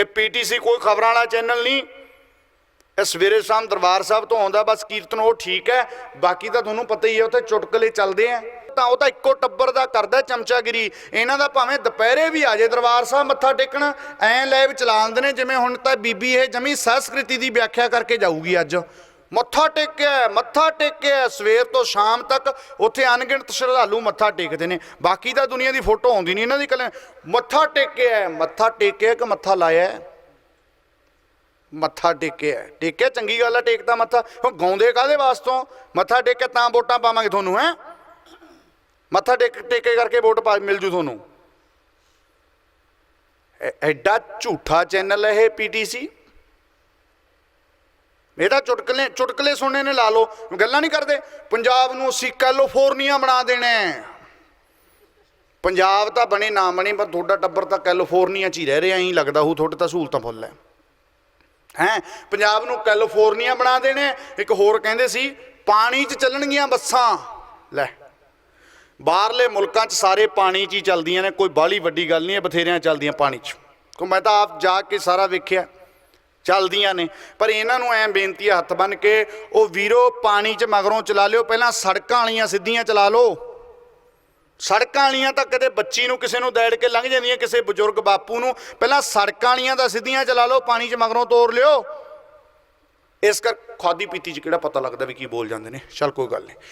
ਇਹ ਪੀਟੀਸੀ ਕੋਈ ਖਬਰਾਂ ਵਾਲਾ ਚੈਨਲ ਨਹੀਂ। ਇਹ ਸਵੇਰੇ ਸ਼ਾਮ ਦਰਬਾਰ ਸਾਹਿਬ ਤੋਂ ਆਉਂਦਾ, ਬਸ ਕੀਰਤਨ ਉਹ ਠੀਕ ਹੈ, ਬਾਕੀ ਤਾਂ ਤੁਹਾਨੂੰ ਪਤਾ ਹੀ ਹੈ ਉੱਥੇ ਚੁਟਕਲੇ ਚੱਲਦੇ ਆ। ਤਾਂ ਉਹ ਤਾਂ ਇੱਕੋ ਟੱਬਰ ਦਾ ਕਰਦਾ ਚਮਚਾਗਿਰੀ। ਇਹਨਾਂ ਦਾ ਭਾਵੇਂ ਦੁਪਹਿਰੇ ਵੀ ਆ ਜੇ ਦਰਬਾਰ ਸਾਹਿਬ ਮੱਥਾ ਟੇਕਣ, ਐ ਲੈਬ ਚਲਾਉਂਦੇ ਨੇ, ਜਿਵੇਂ ਹੁਣ ਤਾਂ ਬੀਬੀ ਇਹ ਜਮੀ ਸੰਸਕ੍ਰਿਤੀ ਦੀ ਵਿਆਖਿਆ ਕਰਕੇ ਜਾਊਗੀ ਅੱਜ। ਮੱਥਾ ਟੇਕਿਆ ਮੱਥਾ ਟੇਕਿਆ ਸਵੇਰ ਤੋਂ ਸ਼ਾਮ ਤੱਕ ਉੱਥੇ ਅਣਗਿਣਤ ਸ਼ਰਧਾਲੂ ਮੱਥਾ ਟੇਕਦੇ ਨੇ। ਬਾਕੀ ਤਾਂ ਦੁਨੀਆ ਦੀ ਫੋਟੋ ਆਉਂਦੀ ਨਹੀਂ ਇਹਨਾਂ ਦੀ ਕੱਲ ਮੱਥਾ ਟੇਕਿਆ ਮੱਥਾ ਟੇਕਿਆ ਕਿ ਮੱਥਾ ਲਾਇਆ ਮੱਥਾ ਟੇਕਿਆ ਟੇਕਿਆ, ਚੰਗੀ ਗੱਲ ਆ ਟੇਕਦਾ ਮੱਥਾ। ਹੁਣ ਗਾਉਂਦੇ ਕਾਦੇ ਵਾਸਤੋਂ ਮੱਥਾ ਟੇਕਿਆ ਤਾਂ ਵੋਟਾਂ ਪਾਵਾਂਗੇ ਤੁਹਾਨੂੰ, ਹੈ? ਮੱਥਾ ਟੇਕ, ਟੇਕੇ ਕਰਕੇ ਵੋਟ ਪਾ, ਮਿਲ ਜੂ ਤੁਹਾਨੂੰ। ਐਡਾ ਝੂਠਾ ਚੈਨਲ ਹੈ ਇਹ ਪੀਟੀਸੀ। ਇਹ ਤਾਂ ਚੁਟਕਲੇ ਚੁਟਕਲੇ ਸੁਣਨੇ ਨੇ ਲਾ ਲਓ, ਗੱਲਾਂ ਨਹੀਂ ਕਰਦੇ। ਪੰਜਾਬ ਨੂੰ ਅਸੀਂ ਕੈਲੀਫੋਰਨੀਆ ਬਣਾ ਦੇਣਾ ਪੰਜਾਬ ਤਾਂ ਬਣੇ ਨਾ ਬਣੇ, ਪਰ ਤੁਹਾਡਾ ਟੱਬਰ ਤਾਂ ਕੈਲੀਫੋਰਨੀਆ 'ਚ ਹੀ ਰਹਿ ਰਿਹਾ, ਐਂ ਲੱਗਦਾ ਉਹ ਤੁਹਾਡੇ ਤਾਂ ਸਹੂਲਤਾਂ ਫੁੱਲ ਹੈ। ਹੈ? ਪੰਜਾਬ ਨੂੰ ਕੈਲੀਫੋਰਨੀਆ ਬਣਾ ਦੇਣਾ ਇੱਕ ਹੋਰ ਕਹਿੰਦੇ ਸੀ, ਪਾਣੀ 'ਚ ਚੱਲਣਗੀਆਂ ਬੱਸਾਂ। ਲੈ, ਬਾਹਰਲੇ ਮੁਲਕਾਂ 'ਚ ਸਾਰੇ ਪਾਣੀ 'ਚ ਹੀ ਚੱਲਦੀਆਂ ਨੇ, ਕੋਈ ਬਾਹਲੀ ਵੱਡੀ ਗੱਲ ਨਹੀਂ ਹੈ, ਬਥੇਰਿਆਂ ਚੱਲਦੀਆਂ ਪਾਣੀ 'ਚ। ਕੋ ਮੈਂ ਤਾਂ ਆਪ ਜਾ ਕੇ ਸਾਰਾ ਵੇਖਿਆ। ਚੱਲਦੀਆਂ ਨੇ। ਪਰ ਇਹਨਾਂ ਨੂੰ ਐ ਬੇਨਤੀ ਹੈ ਹੱਥ ਬੰਨ ਕੇ, ਉਹ ਵੀਰੋ ਪਾਣੀ 'ਚ ਮਗਰੋਂ ਚਲਾ ਲਿਓ, ਪਹਿਲਾਂ ਸੜਕਾਂ ਵਾਲੀਆਂ ਸਿੱਧੀਆਂ ਚਲਾ ਲਓ। ਸੜਕਾਂ ਵਾਲੀਆਂ ਤਾਂ ਕਦੇ ਬੱਚੀ ਨੂੰ ਕਿਸੇ ਨੂੰ ਦੈੜ ਕੇ ਲੰਘ ਜਾਂਦੀਆਂ, ਕਿਸੇ ਬਜ਼ੁਰਗ ਬਾਪੂ ਨੂੰ। ਪਹਿਲਾਂ ਸੜਕਾਂ ਵਾਲੀਆਂ ਦਾ ਸਿੱਧੀਆਂ ਚਲਾ ਲਓ, ਪਾਣੀ 'ਚ ਮਗਰੋਂ ਤੋਰ ਲਿਓ। ਇਸ ਕਰ, ਖਾਦੀ ਪੀਤੀ 'ਚ ਕਿਹੜਾ ਪਤਾ ਲੱਗਦਾ ਵੀ ਕੀ ਬੋਲ ਜਾਂਦੇ ਨੇ। ਚਲ ਕੋਈ ਗੱਲ ਨਹੀਂ।